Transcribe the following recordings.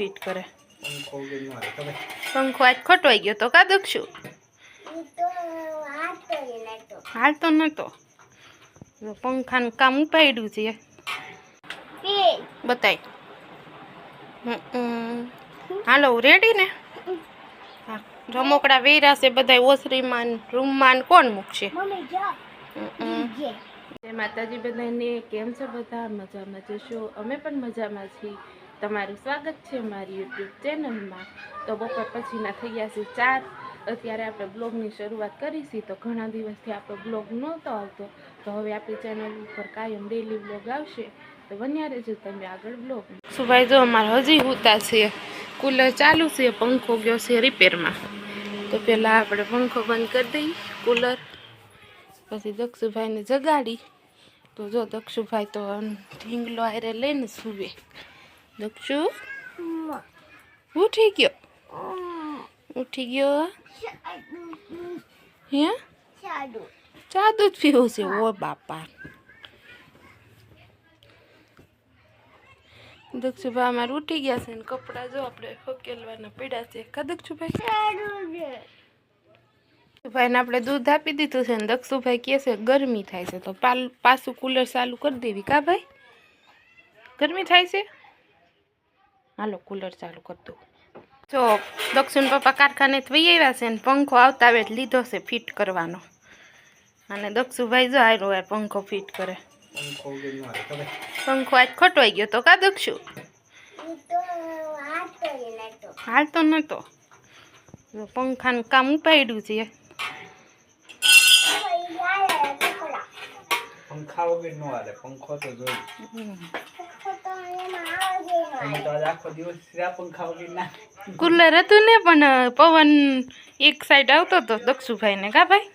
Fit કરે. પંખો આજ ખોટવાઈ ગયો તો કા દુખશું? હાલ તો નતો. જો પંખાનું કામ ઉપાડ્યું છે. બતાય. હાલો રેડી ને? હા રમકડા વેરા છે બધા ઓસરીમાં રૂમમાં કોણ મૂકશે. જય માતાજી બધાને કેમ છે બધા? મજામાં જશો અમે પણ મજામાં છીએ. તમારું સ્વાગત છે મારી યુટ્યુબ ચેનલમાં. તો બપોર પછીના થઈ ગયા છે ચાર. અત્યારે આપણે બ્લોગની શરૂઆત કરીશી. તો ઘણા દિવસથી આપણો બ્લોગ નહોતો આવતો. તો હવે આપણી ચેનલ ઉપર કાયમ ડેલી બ્લોગ આવશે. તો બન્યા રહેજો તમે આગળ બ્લોગ. સુભાઈ, જો અમારે હજી હુતા છે કુલર ચાલુ છે, પંખો ગયો છે રિપેરમાં. તો પહેલાં આપણે પંખો બંધ કરી દઈએ, કુલર. પછી દક્ષુભાઈને જગાડી. તો જો દક્ષુભાઈ તો ઢીંગલો હારે લઈને સૂવે. દક્ષુ ઉઠી ગયો ઉઠી ગયો હે ચા દૂધ પીવું છે ઓ બાપા દક્ષુભાઈ અમારે ઉઠી ગયા છે ને કપડાં જો આપણે હકેલવાના પીડા છે કા દક્ષુભાઈ ભાઈને આપણે દૂધ આપી દીધું છે ને દક્ષુભાઈ કહે છે ગરમી થાય છે તો પાલ પાછું કુલર ચાલુ કરી દેવી કા ભાઈ ગરમી થાય છે હાલો કુલર ચાલુ કરી દઉં. જો દક્ષિણ પપ્પા કારખાને થઈ આવ્યા છે ને પંખો આવતા વેત લીધો છે ફિટ કરવાનો. અને દક્ષુભાઈ જો આવ્યો હોય પંખો ફિટ કરે. પંખો આજ ખોટવાઈ ગયો તો કા દક્ષુ? હાલ તો નતો. પંખાનું કામ ઉપાડ્યું છે. પંખા વગર નો હાલે પંખો તો જોઈ. ના કુલર હતું ને પણ પવન એક સાઈડ આવતો હતો દક્ષુભાઈને કા ભાઈ?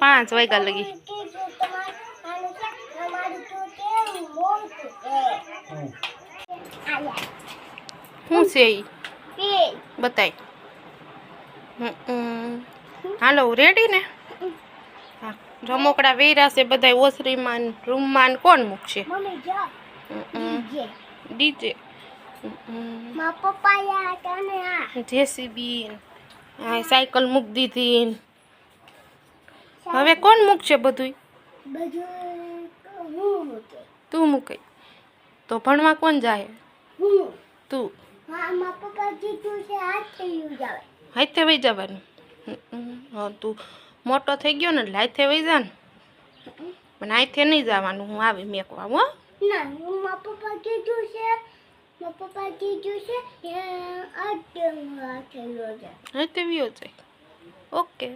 પાંચ વાગ્યા લગી. શું છે ઈ? બતાય. હાલો રેડી ને? રમકડા વેરા છે બધા ઓસરીમાં રૂમમાં કોણ મૂકશે? ડીજે. જેસીબી હા સાયકલ મૂકી દીધી હવે કોણ મૂકશે બધું તું મૂકે. તો ભણવા કોણ જાય? તું. હાથે વહી જવાનું. હા તું. મોટો થઈ ગયો ને એટલે હાથે વહી જા ને. પણ હાથે નહીં જવાનું હું આવી મેકવા હો. હાથે વ્યો જાય. ઓકે.